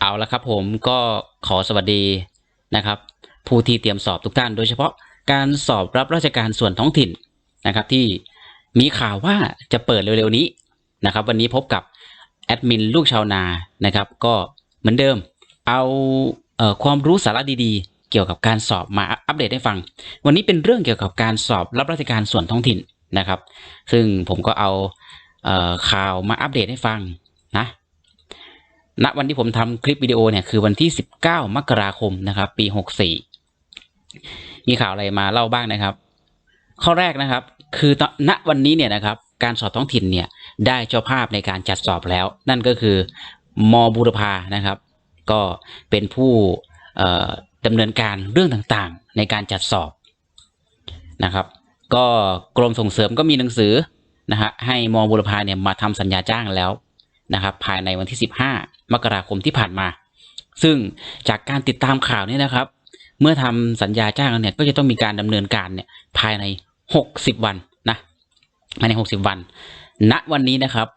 เอาละครับผมก็ขอสวัสดีนะครับ ผู้ที่เตรียมสอบทุกท่าน โดยเฉพาะการสอบรับราชการส่วนท้องถิ่นนะครับ ที่มีข่าวว่าจะเปิดเร็วๆนี้นะครับ วันนี้พบกับแอดมินลูกชาวนานะครับ ก็เหมือนเดิม เอาเอ่อความรู้สาระดีๆ เกี่ยวกับการสอบมาอัปเดตให้ฟัง วันนี้เป็นเรื่องเกี่ยวกับการสอบรับราชการส่วนท้องถิ่นนะครับ ซึ่งผมก็เอาเอ่อข่าวมาอัปเดตให้ฟังนะ ณวันที่ผมทำคลิปวิดีโอเนี่ยคือวันที่ 19 มกราคมนะครับ ปี 64 มีข่าวอะไรมาเล่าบ้างนะครับ ข้อแรกนะครับ คือณวันนี้เนี่ยนะครับ การสอบท้องถิ่นเนี่ยได้เจ้าภาพในการจัดสอบแล้ว นั่นก็คือมบูรพานะครับ ก็เป็นผู้ดำเนินการเรื่องต่างๆ ในการจัดสอบนะครับ ก็กรมส่งเสริมก็มีหนังสือนะฮะให้มบูรพาเนี่ยมาทำสัญญาจ้างแล้ว นะครับภายในวันที่ 15 มกราคมที่ผ่านมา ซึ่งจากการติดตามข่าวนี่นะครับ เมื่อทำสัญญาจ้างเนี่ยก็จะต้องมีการดำเนินการเนี่ยภายใน 60 วันนะภายใน 60 วัน ณวันนี้นะครับ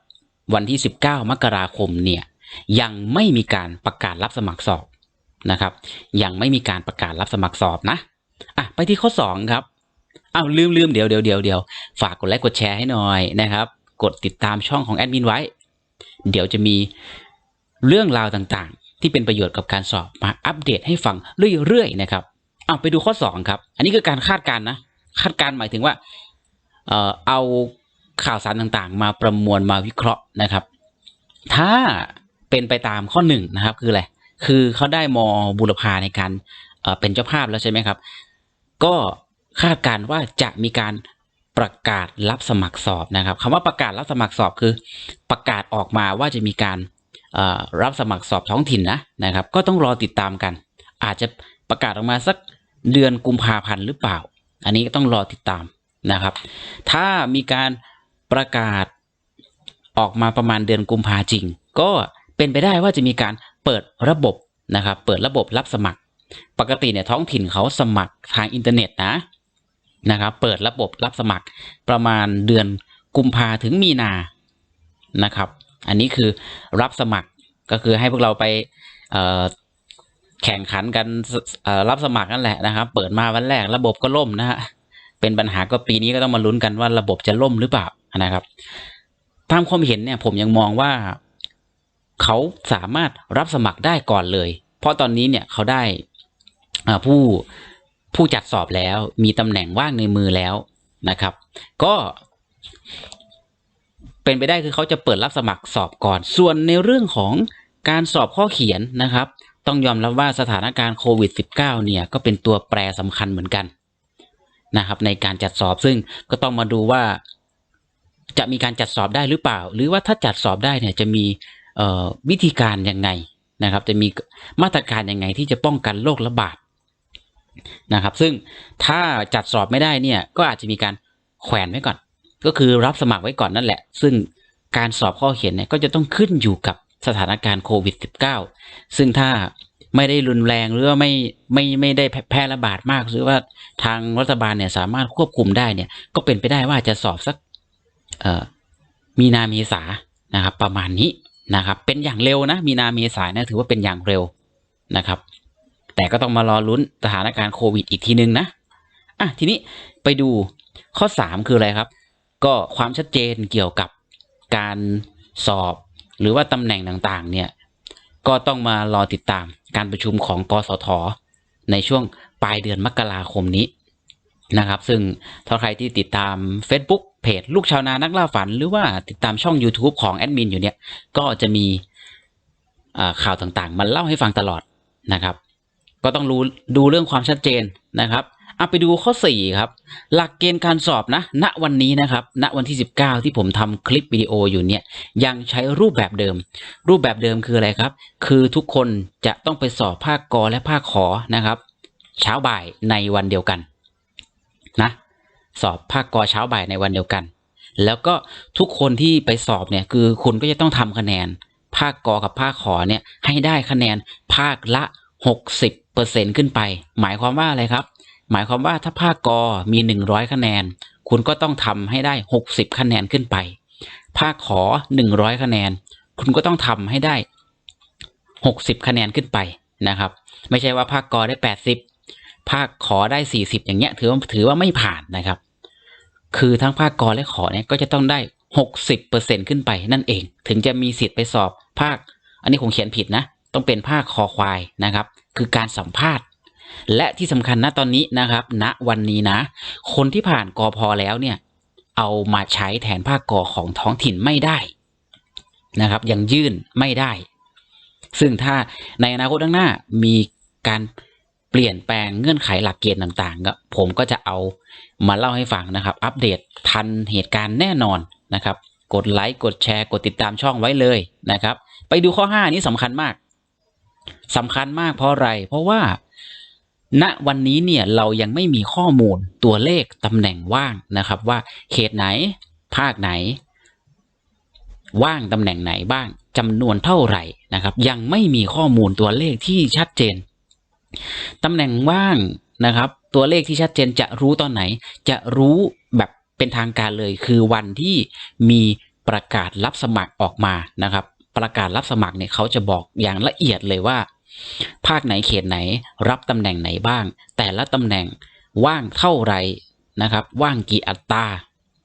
วันที่ 19 มกราคมเนี่ยยังไม่มีการประกาศรับสมัครสอบนะครับ ยังไม่มีการประกาศรับสมัครสอบนะอะไปที่ข้อ 2 ครับอ้าวลืมลืมเดี๋ยวเดี๋ยวเดี๋ยวเดี๋ยวฝากกดไลค์กดแชร์ให้หน่อยนะครับ กดติดตามช่องของแอดมินไว้ เดี๋ยวจะมีเรื่องราวต่างๆ ที่เป็นประโยชน์กับการสอบมาอัปเดตให้ฟังเรื่อยๆนะครับเอาไปดูข้อ 2 ครับ อันนี้คือการคาดการณ์นะ คาดการณ์หมายถึงว่าเออเอาข่าวสารต่างๆ มาประมวลมาวิเคราะห์นะครับ ถ้าเป็นไปตามข้อหนึ่งนะครับคืออะไรคือเขาได้มอบุรพาในการเอ่อเป็นเจ้าภาพแล้วใช่ไหมครับ ก็คาดการณ์ว่าจะมีการ ประกาศรับสมัครสอบนะครับคำว่าประกาศรับสมัครสอบคือ ประกาศออกมาว่าจะมีการรับสมัครสอบท้องถิ่นนะนะครับ ก็ต้องรอติดตามกัน อาจจะประกาศออกมาสักเดือนกุมภาพันธ์หรือเปล่า อันนี้ก็ต้องรอติดตามนะครับ ถ้ามีการประกาศออกมาประมาณเดือนกุมภาจริง ก็เป็นไปได้ว่าจะมีการเปิดระบบนะครับ เปิดระบบรับสมัคร ปกติเนี่ยท้องถิ่นเขาสมัครทางอินเทอร์เน็ตนะ นะครับเปิดระบบรับสมัครประมาณเดือนกุมภาถึงมีนานะครับ อันนี้คือรับสมัครก็คือให้พวกเราไปแข่งขันกันรับสมัครนั่นแหละนะครับ เปิดมาวันแรกระบบก็ล่มนะฮะเป็นปัญหาก็ปีนี้ก็ต้องมาลุ้นกันว่าระบบจะล่มหรือเปล่านะครับตามความเห็นเนี่ยผมยังมองว่าเขาสามารถรับสมัครได้ก่อนเลย เพราะตอนนี้เนี่ยเขาได้ผู้ ผู้จัดสอบแล้วมีตำแหน่งว่างในมือแล้วนะครับ ก็เป็นไปได้คือเขาจะเปิดรับสมัครสอบก่อน ส่วนในเรื่องของการสอบข้อเขียนนะครับ ต้องยอมรับว่าสถานการณ์โควิด -19 เนี่ยก็เป็นตัวแปรสำคัญเหมือนกันนะครับ ในการจัดสอบซึ่งก็ต้องมาดูว่าจะมีการจัดสอบได้หรือเปล่า หรือว่าถ้าจัดสอบได้เนี่ยจะมีวิธีการยังไงนะครับ จะมีมาตรการยังไงที่จะป้องกันโรคระบาด นะครับ ซึ่งถ้าจัดสอบไม่ได้เนี่ยก็อาจจะมีการแขวนไว้ก่อน ก็คือรับสมัครไว้ก่อนนั่นแหละ ซึ่งการสอบข้อเขียนเนี่ยก็จะต้องขึ้นอยู่กับสถานการณ์โควิด -19 ซึ่งถ้าไม่ได้รุนแรงหรือว่าไม่ไม่ไม่ได้แพร่ระบาดมากหรือว่าทางรัฐบาลเนี่ยสามารถควบคุมได้เนี่ย ก็เป็นไปได้ว่าจะสอบสักมีนาเมษานะครับ ประมาณนี้นะครับ เป็นอย่างเร็วนะ มีนาเมษานะถือว่าเป็นอย่างเร็วนะครับ แต่ก็ต้องมารอลุ้นสถานการณ์โควิดอีกทีนึงนะอะทีนี้ไปดูข้อ 3 คืออะไรครับ ก็ความชัดเจนเกี่ยวกับการสอบหรือว่าตำแหน่งต่างๆ เนี่ย ก็ต้องมารอติดตามการประชุมของกสท ในช่วงปลายเดือนมกราคมนี้นะครับ ซึ่งถ้าใครที่ติดตาม Facebook เพจลูกชาวนานักล่าฝัน หรือว่าติดตามช่อง YouTube ของแอดมินอยู่เนี่ย ก็จะมีข่าวต่างๆมาเล่าให้ฟังตลอดนะครับ ก็ต้องรู้ดูเรื่องความชัดเจนนะครับเอาไปดูข้อ 4 ครับ หลักเกณฑ์การสอบนะณวันนี้นะครับ ณวันที่ 19 ที่ผมทำคลิปวิดีโออยู่เนี่ยยังใช้รูปแบบเดิม รูปแบบเดิมคืออะไรครับ คือทุกคนจะต้องไปสอบภาคกอและภาคขอนะครับ เช้าบ่ายในวันเดียวกันนะสอบภาคกอเช้าบ่ายในวันเดียวกัน แล้วก็ทุกคนที่ไปสอบเนี่ยคือคุณก็จะต้องทำคะแนน ภาคกอกับภาคขอเนี่ยให้ได้คะแนนภาคละ 60 ปอร์เซ็นต์ขึ้นไป หมายความว่าอะไรครับ หมายความว่าถ้าภาคกอมี 100 คะแนน คุณก็ต้องทำให้ได้ 60 คะแนนขึ้นไป ภาคขอ 100 คะแนน คุณก็ต้องทำให้ได้หกสิบคะแนนขึ้นไปนะครับ ไม่ใช่ว่าภาคกอได้แปดสิบภาคขอได้สี่สิบอย่างเงี้ยถือว่าถือว่าไม่ผ่านนะครับ คือทั้งภาคกอและขอเนี่ยก็จะต้องได้หกสิบเปอร์เซ็นขึ้นไปนั่นเอง ถึงจะมีสิทธิ์ไปสอบภาค อันนี้ผมเขียนผิดนะ ต้องเป็นภาคคอควายนะครับ คือการสัมภาษณ์ และที่สำคัญนะตอนนี้นะครับณวันนี้นะ คนที่ผ่านกอพอแล้วเนี่ย เอามาใช้แทนภาคกอของท้องถิ่นไม่ได้นะครับ ยังยื่นไม่ได้ ซึ่งถ้าในอนาคตข้างหน้ามีการเปลี่ยนแปลงเงื่อนไขหลักเกณฑ์ต่างๆก็ผมก็จะเอามาเล่าให้ฟังนะครับ อัปเดตทันเหตุการณ์แน่นอนนะครับ กดไลค์กดแชร์ กดติดตามช่องไว้เลยนะครับ ไปดูข้อ 5 นี้สำคัญมาก สำคัญมากเพราะอะไร เพราะว่า ณวันนี้เนี่ยเรายังไม่มีข้อมูลตัวเลขตำแหน่งว่างนะครับ ว่าเขตไหน ภาคไหน ว่างตำแหน่งไหนบ้างจำนวนเท่าไหร่นะครับ ยังไม่มีข้อมูลตัวเลขที่ชัดเจนตำแหน่งว่างนะครับ ตัวเลขที่ชัดเจนจะรู้ตอนไหน จะรู้แบบเป็นทางการเลยคือวันที่มีประกาศรับสมัครออกมานะครับ ประกาศรับสมัครเนี่ยเขาจะบอกอย่างละเอียดเลยว่า ภาคไหนเขตไหนรับตำแหน่งไหนบ้าง แต่ละตำแหน่งว่างเท่าไหร่นะครับ ว่างกี่อัตรา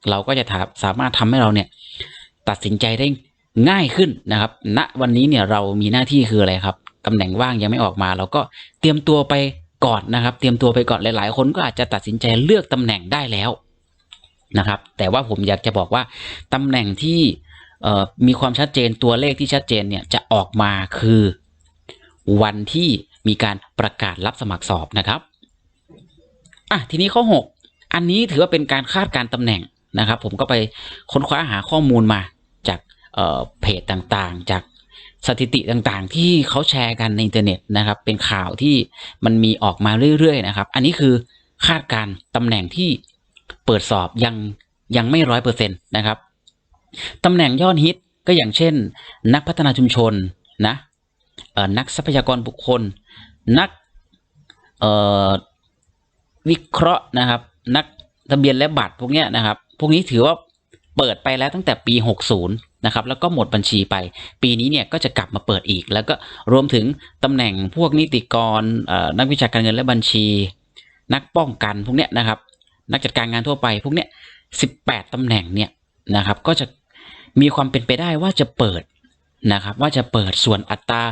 เราก็จะาสามารถทำให้เราเนี่ยตัดสินใจได้ง่ายขึ้นนะครับณวันนี้เนี่ยเรามีหน้าที่คืออะไรครับตำแหน่งว่างยังไม่ออกมา เราก็เตรียมตัวไปก่อนนะครับ เตรียมตัวไปก่อนหลาย ๆ คนก็อาจจะตัดสินใจเลือกตำแหน่งได้แล้วนะครับ แต่ว่าผมอยากจะบอกว่าตำแหน่งที่ มีความชัดเจนตัวเลขที่ชัดเจนเนี่ยจะออกมาคือวันที่มีการประกาศรับสมัครสอบนะครับอะทีนี้ข้อ 6 อันนี้ถือว่าเป็นการคาดการตำแหน่งนะครับ ผมก็ไปค้นคว้าหาข้อมูลมาจากเเพจต่างๆ จากสถิติต่างๆ ที่เขาแชร์กันในอินเทอร์เน็ตนะครับ เป็นข่าวที่มันมีออกมาเรื่อยๆนะครับ อันนี้คือคาดการตำแหน่งที่เปิดสอบยังยังไม่ร้อยเปอร์เซ็นต์นะครับ ตำแหน่งยอดฮิตก็อย่างเช่น นักพัฒนาชุมชนนะนักทรัพยากรบุคคล นักวิเคราะห์นะครับ นักทะเบียนและบัตรพวกนี้นะครับ พวกนี้ถือว่าเปิดไปแล้วตั้งแต่ปี 60 นะครับ แล้วก็หมดบัญชีไป ปีนี้เนี่ยก็จะกลับมาเปิดอีก แล้วก็รวมถึงตำแหน่งพวกนิติกร นักวิชาการเงินและบัญชี นักป้องกันพวกเนี้ยนะครับ นักจัดการงานทั่วไปพวกเนี้ย 18ตำแหน่งเนี่ย นะครับ ก็จะมีความเป็นไปได้ว่าจะเปิดนะครับ ว่าจะเปิดส่วนอัตรา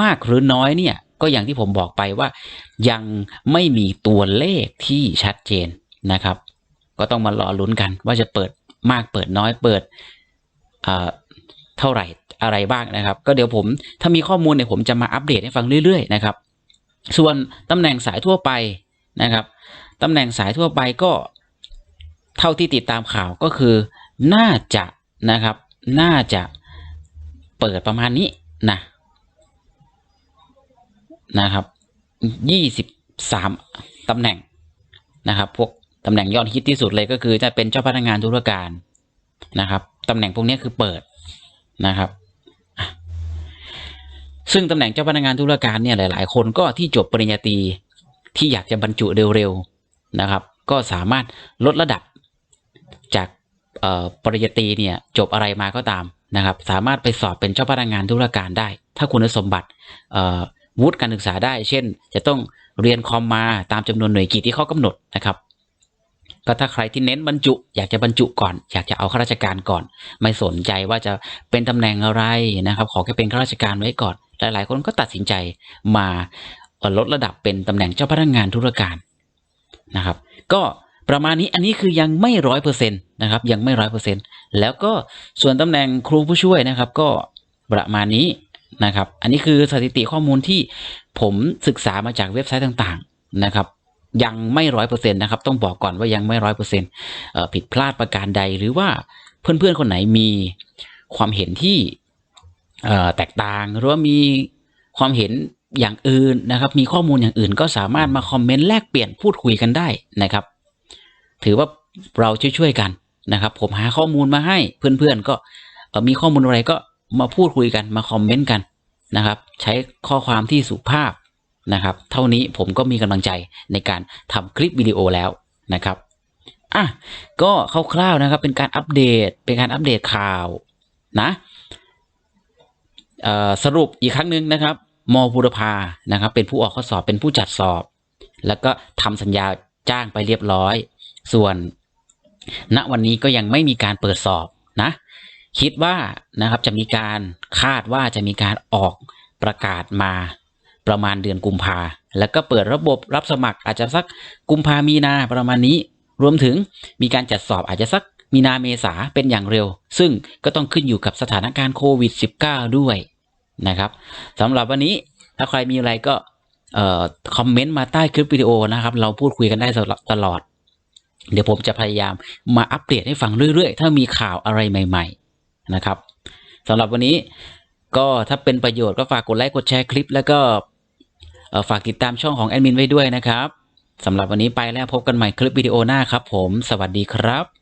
มากหรือน้อยเนี่ยก็อย่างที่ผมบอกไปว่ายังไม่มีตัวเลขที่ชัดเจนนะครับ ก็ต้องมารอลุ้นกันว่าจะเปิดมากเปิดน้อยเปิดเอ่อเท่าไหร่อะไรบ้างนะครับ ก็เดี๋ยวผมถ้ามีข้อมูลเนี่ยผมจะมาอัปเดตให้ฟังเรื่อยๆนะครับ ส่วนตำแหน่งสายทั่วไปนะครับตำแหน่งสายทั่วไปก็เท่าที่ติดตามข่าวก็คือ น่าจะนะครับ น่าจะเปิดประมาณนี้นะนะครับยี่สิบสามตำแหน่งนะครับ พวกตำแหน่งยอดฮิตที่สุดเลยก็คือจะเป็นเจ้าพนักงานธุรการนะครับตำแหน่งพวกนี้คือเปิดนะครับซึ่งตำแหน่งเจ้าพนักงานธุรการเนี่ยหลาย ๆ คนก็ที่จบปริญญาตรีที่อยากจะบรรจุเร็ว ๆ นะครับ ก็สามารถลดระดับจาก ปริญญาตรีเนี่ยจบอะไรมาก็ตามนะครับ สามารถไปสอบเป็นเจ้าพนักงานธุรการได้ ถ้าคุณสมบัติวุฒิการศึกษาได้ เช่น จะต้องเรียนคอมมาตามจำนวนหน่วยกิตที่เขากำหนดนะครับ ก็ถ้าใครที่เน้นบรรจุ อยากจะบรรจุก่อน อยากจะเอาข้าราชการก่อน ไม่สนใจว่าจะเป็นตำแหน่งอะไรนะครับ ขอแค่เป็นข้าราชการไว้ก่อน หลาย ๆ คนก็ตัดสินใจมาลดระดับเป็นตำแหน่งเจ้าพนักงานธุรการนะครับ ก็ ประมาณนี้อันนี้คือยังไม่ร้อยเปอร์เซ็นต์นะครับยังไม่ร้อยเปอร์เซ็นต์แล้วก็ส่วนตำแหน่งครูผู้ช่วยนะครับ ก็ประมาณนี้นะครับ อันนี้คือสถิติข้อมูลที่ผมศึกษามาจากเว็บไซต์ต่างๆนะครับ ยังไม่ร้อยเปอร์เซ็นต์นะครับ ต้องบอกก่อนว่ายังไม่ร้อยเปอร์เซ็นต์ผิดพลาดประการใดหรือว่าเพื่อนๆคนไหนมีความเห็นที่แตกต่างหรือว่ามีความเห็นอย่างอื่นนะครับ มีข้อมูลอย่างอื่นก็สามารถมาคอมเมนต์แลกเปลี่ยนพูดคุยกันได้นะครับ ถือว่าเราช่วยๆกันนะครับ ผมหาข้อมูลมาให้เพื่อนๆก็มีข้อมูลอะไรก็มาพูดคุยกันมาคอมเมนต์กันนะครับ ใช้ข้อความที่สุภาพนะครับ เท่านี้ผมก็มีกำลังใจในการทำคลิปวิดีโอแล้วนะครับอะก็คร่าวๆนะครับเป็นการอัปเดตเป็นการอัปเดตข่าวนะสรุปอีกครั้งหนึ่งนะครับมบุรพานะครับ เป็นผู้ออกข้อสอบเป็นผู้จัดสอบ แล้วก็ทำสัญญาจ้างไปเรียบร้อย ส่วนณวันนี้ก็ยังไม่มีการเปิดสอบนะ คิดว่านะครับจะมีการคาดว่าจะมีการออกประกาศมาประมาณเดือนกุมภาแล้วก็เปิดระบบรับสมัครอาจจะสักกุมภามีนาประมาณนี้ รวมถึงมีการจัดสอบอาจจะสักมีนาเมษาเป็นอย่างเร็ว ซึ่งก็ต้องขึ้นอยู่กับสถานการณ์โควิด -19 ด้วยนะครับสำหรับวันนี้ถ้าใครมีอะไรก็คอมเมนต์มาใต้คลิปวิดีโอนะครับ เราพูดคุยกันได้ตลอด เดี๋ยวผมจะพยายามมาอัปเดตให้ฟังเรื่อยๆ ถ้ามีข่าวอะไรใหม่ ๆนะครับสำหรับวันนี้ก็ถ้าเป็นประโยชน์ก็ฝากกดไลค์กดแชร์คลิป แล้วก็ฝากติดตามช่องของแอดมินไว้ด้วยนะครับสำหรับวันนี้ไปแล้วพบกันใหม่คลิปวิดีโอหน้าครับผม สวัสดีครับ